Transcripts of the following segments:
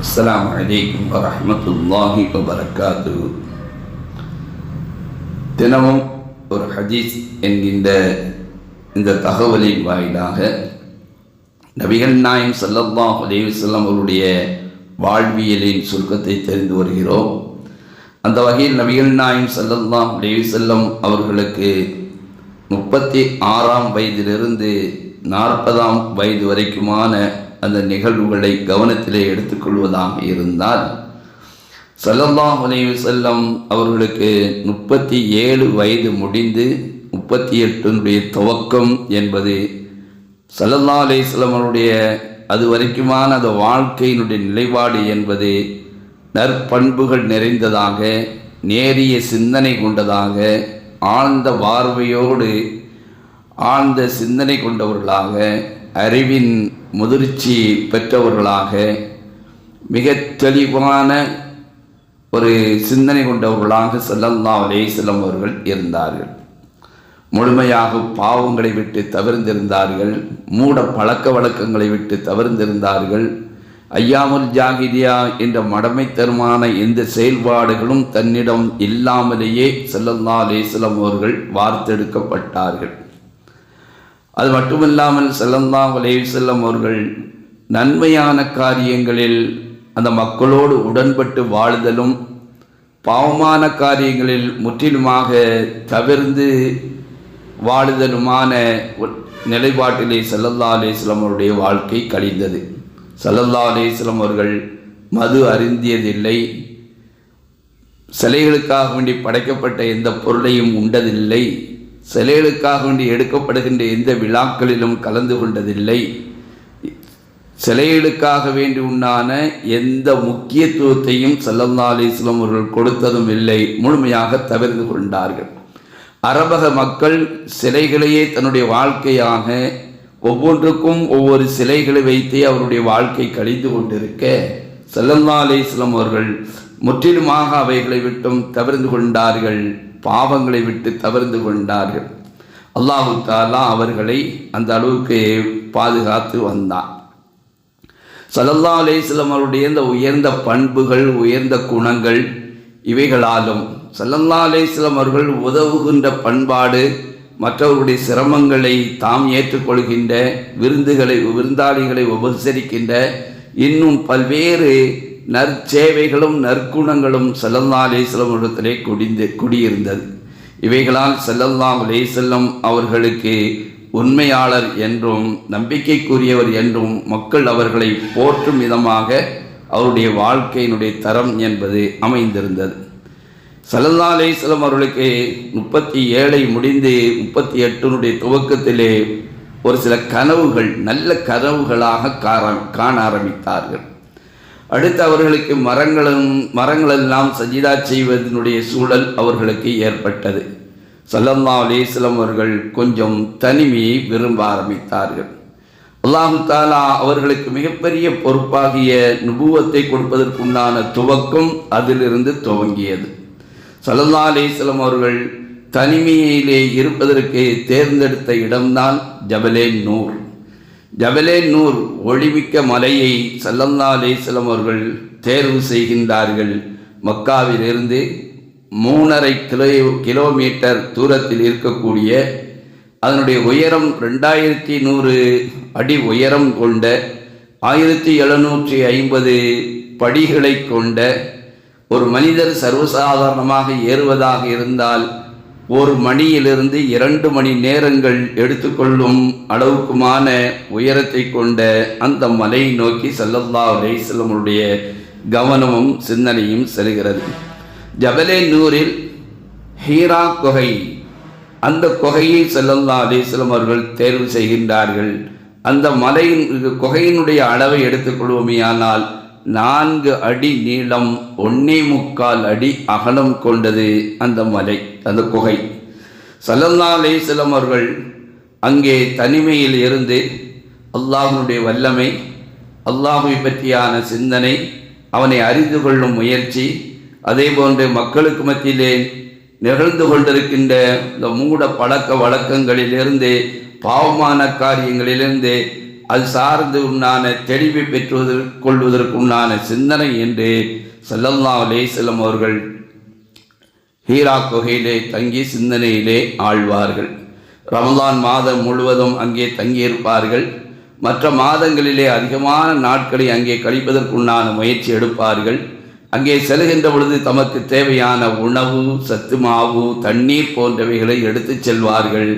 السلام عليكم ورحمة الله وبركاته தினமும் ஒரு ஹதீஸ் என்கின்ற இந்த தகவலின் வாயிலாக நபிகள் நாயம் ஸல்லல்லாஹு அலைஹி வஸல்லம் அவருடைய வாழ்வியலின் சுருக்கத்தை தெரிந்து வருகிறோம் அந்த வகையில் நபிகள் நாயம் ஸல்லல்லாஹு அலைஹி வஸல்லம் அவர்களுக்கு முப்பத்தி ஆறாம் வயதிலிருந்து நாற்பதாம் வயது வரைக்குமான அந்த நிகழ்வுகளை கவனத்திலே எடுத்துக்கொள்வதாக இருந்தால் ஸல்லல்லாஹு அலைஹி செல்லம் அவர்களுக்கு முப்பத்தி ஏழு வயது முடிந்து முப்பத்தி எட்டினுடைய துவக்கம் என்பது சல்லல்லா அலைஹி அவருடைய அது வரைக்குமான அந்த வாழ்க்கையினுடைய நிலைப்பாடு என்பது நற்பண்புகள் நிறைந்ததாக நேரிய சிந்தனை கொண்டதாக ஆழ்ந்த பார்வையோடு ஆழ்ந்த சிந்தனை கொண்டவர்களாக அறிவின் முதிர்ச்சி பெற்றவர்களாக மிக தெளிவான ஒரு சிந்தனை கொண்டவர்களாக ஸல்லல்லாஹு அலைஹி அவர்கள் இருந்தார்கள். முழுமையாக பாவங்களை விட்டு தவிர்ந்திருந்தார்கள் மூட பழக்க வழக்கங்களை விட்டு தவிர்ந்திருந்தார்கள் ஐயாமுல் ஜாகிரியா என்ற மடமைத்தருமான எந்த செயல்பாடுகளும் தன்னிடம் இல்லாமலேயே ஸல்லல்லாஹு அலைஹி அவர்கள் வார்த்தெடுக்கப்பட்டார்கள். அது மட்டுமில்லாமல் ஸல்லல்லாஹு அலைஹி வஸல்லம் அவர்கள் நன்மையான காரியங்களில் அந்த மக்களோடு உடன்பட்டு வாழுதலும் பாவமான காரியங்களில் முற்றிலுமாக தவிர்ந்து வாழுதலுமான நிலைப்பாட்டிலே சல்லல்லா அலேஸ்லம் அவருடைய வாழ்க்கை கழிந்தது. சல்லல்லா அலேஸ்லம் அவர்கள் மது அருந்தியதில்லை. சிலைகளுக்காக வேண்டி படைக்கப்பட்ட எந்த பொருளையும் உண்டதில்லை. சிலைகளுக்காக வேண்டி எடுக்கப்படுகின்ற எந்த விழாக்களிலும் கலந்து கொண்டதில்லை. சிலைகளுக்காக வேண்டி உண்டான எந்த முக்கியத்துவத்தையும் சல்லல்லா அலிஸ்லாம் அவர்கள் கொடுத்ததும் இல்லை. முழுமையாக தவிர்த்து கொண்டார்கள். அரபக மக்கள் சிலைகளையே தன்னுடைய வாழ்க்கையாக ஒவ்வொன்றுக்கும் ஒவ்வொரு சிலைகளை வைத்தே அவருடைய வாழ்க்கை கழிந்து கொண்டிருக்க சல்லல்லா அலிஸ்லாம் அவர்கள் முற்றிலுமாக அவைகளை விட்டும் தவிர்ந்து கொண்டார்கள். பாவங்களை விட்டு தவிர்த்து கொண்டார்கள். அல்லாஹு தாலா அவர்களை அந்த அளவுக்கு பாதுகாத்து வந்தான். சல்லல்லா அலேஸ்லம் அவருடைய இந்த உயர்ந்த பண்புகள் உயர்ந்த குணங்கள் இவைகளாலும் சல்லல்லா அலேஸ்லம் அவர்கள் உதவுகின்ற பண்பாடு மற்றவர்களுடைய சிரமங்களை தாம் ஏற்றுக்கொள்கின்ற விருந்துகளை விருந்தாளிகளை உபசரிக்கின்ற இன்னும் பல்வேறு நற்சேவைகளும் நற்குணங்களும் செல்லல்லா அலேசல்லம் இடத்திலே குடிந்து குடியிருந்தது. இவைகளால் சல்லல்லா அலேசல்லம் அவர்களுக்கு உண்மையாளர் என்றும் நம்பிக்கைக்குரியவர் என்றும் மக்கள் அவர்களை போற்றும் விதமாக அவருடைய வாழ்க்கையினுடைய தரம் என்பது அமைந்திருந்தது. சல்லல்லா அலேஸ்லம் அவர்களுக்கு முப்பத்தி ஏழை முடிந்து முப்பத்தி எட்டினுடைய துவக்கத்திலே ஒரு சில கனவுகள் நல்ல கனவுகளாக கார காண ஆரம்பித்தார்கள். அடுத்து அவர்களுக்கு மரங்களும் மரங்களெல்லாம் சஜிதா செய்வதனுடைய சூழல் அவர்களுக்கு ஏற்பட்டது. சல்லல்லா அலேஸ்லம் அவர்கள் கொஞ்சம் தனிமையை விரும்ப ஆரம்பித்தார்கள். அல்லாஹு தாலா அவர்களுக்கு மிகப்பெரிய பொறுப்பாகிய நுபுவத்தை கொடுப்பதற்குண்டான துவக்கம் அதிலிருந்து துவங்கியது. சல்லல்லா அலேஸ்லம் அவர்கள் தனிமையிலே இருப்பதற்கு தேர்ந்தெடுத்த இடம்தான் ஜபலே நூர். ஜபலே நூர் ஒளிமிக்க மலையை சல்லல்லா அலிஸ்லம் அவர்கள் தேர்வு செய்கின்றார்கள். மக்காவிலிருந்து மூணரை கிலோ கிலோமீட்டர் தூரத்தில் இருக்கக்கூடிய அதனுடைய உயரம் ரெண்டாயிரத்தி நூறு அடி உயரம் கொண்ட ஆயிரத்தி எழுநூற்றி ஐம்பது படிகளை கொண்ட ஒரு மனிதர் சர்வசாதாரணமாக ஏறுவதாக இருந்தால் ஒரு மணியிலிருந்து இரண்டு மணி நேரங்கள் எடுத்துக்கொள்ளும் அளவுக்குமான உயரத்தை கொண்ட அந்த மலையை நோக்கி சல்லல்லா அலிஸ்லமுடைய கவனமும் சிந்தனையும் செல்கிறது. ஜபலே நூரில் ஹீரா குகை. அந்த குகையை செல்லல்லா அலிஸ்லம் அவர்கள் தேர்வு செய்கின்றார்கள். அந்த மலையின் குகையினுடைய அளவை எடுத்துக்கொள்வோமேயானால் நான்கு அடி நீளம் ஒன்னே முக்கால் அடி அகலம் கொண்டது அந்த மலை அந்த குகை. சல்லல்லா சிலமர்கள் அவர்கள் அங்கே தனிமையில் இருந்து அல்லாஹனுடைய வல்லமை அல்லாஹை பற்றியான சிந்தனை அவனை அறிந்து கொள்ளும் முயற்சி அதே போன்று மக்களுக்கு மத்தியிலே நிகழ்ந்து கொண்டிருக்கின்ற இந்த மூட பழக்க வழக்கங்களிலிருந்து பாவமான காரியங்களிலிருந்து அது சார்ந்து உண்டான தெளிவை பெற்றுவதற்கு கொள்வதற்கு உண்டான சிந்தனை என்று சல்லல்லா அலேசல்லம் அவர்கள் ஹீரா குகையிலே தங்கி சிந்தனையிலே ஆழ்வார்கள். ரமலான் மாதம் முழுவதும் அங்கே தங்கியிருப்பார்கள். மற்ற மாதங்களிலே அதிகமான நாட்களை அங்கே கழிப்பதற்குண்டான முயற்சி எடுப்பார்கள். அங்கே செல்கின்ற பொழுது தமக்கு தேவையான உணவு சத்து மாவு தண்ணீர் போன்றவைகளை எடுத்துச் செல்வார்கள்.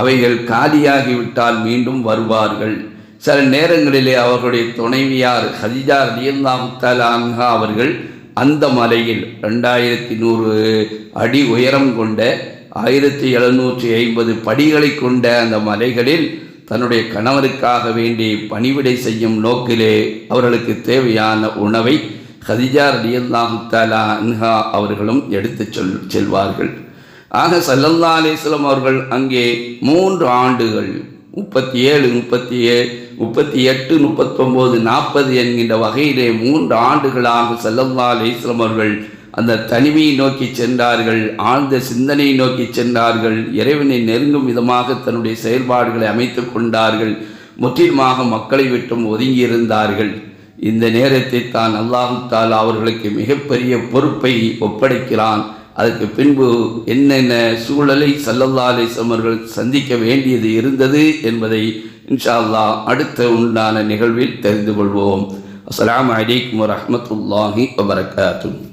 அவைகள் காலியாகிவிட்டால் மீண்டும் வருவார்கள். சில நேரங்களிலே அவர்களுடைய துணைவியார் ஹதிஜா ரலியல்லாஹு அவர்கள் அந்த மலையில் ரெண்டாயிரத்தி நூறு அடி உயரம் கொண்ட ஆயிரத்தி எழுநூற்றி ஐம்பது படிகளை கொண்ட அந்த மலைகளில் தன்னுடைய கணவருக்காக வேண்டி பணிவிடை செய்யும் நோக்கிலே அவர்களுக்கு தேவையான உணவை ஹதிஜா ரலியல்லாஹு அன்ஹா அவர்களும் எடுத்துச் சொல் செல்வார்கள். ஆக சல்லல்லா அலிஸ்லாம் அவர்கள் அங்கே மூன்று ஆண்டுகள் முப்பத்தி ஏழு முப்பத்தி ஏழு முப்பத்தி எட்டு முப்பத்தொம்போது நாற்பது என்கின்ற வகையிலே மூன்று ஆண்டுகளாக செல்லல்லா அலிஸ்லாம் அவர்கள் அந்த தனிமையை நோக்கி சென்றார்கள் ஆழ்ந்த சிந்தனையை நோக்கி சென்றார்கள் இறைவனை நெருங்கும் விதமாக தன்னுடைய செயல்பாடுகளை அமைத்து கொண்டார்கள் முற்றிலுமாக மக்களை விட்டும் ஒதுங்கி இருந்தார்கள். இந்த நேரத்தை தான் அல்லாஹு தாலா அவர்களுக்கு மிகப்பெரிய பொறுப்பை ஒப்படைக்கிறான். அதற்கு பின்பு என்னென்ன சூழலை சல்லல்லா அலிசமர்கள் அவர்கள் சந்திக்க வேண்டியது இருந்தது என்பதை இன்ஷா அடுத்த உண்டான நிகழ்வில் தெரிந்து கொள்வோம். அஸ்லாம் அலைக்கும் வரமத்துல்லாஹி வபரகாத்தூ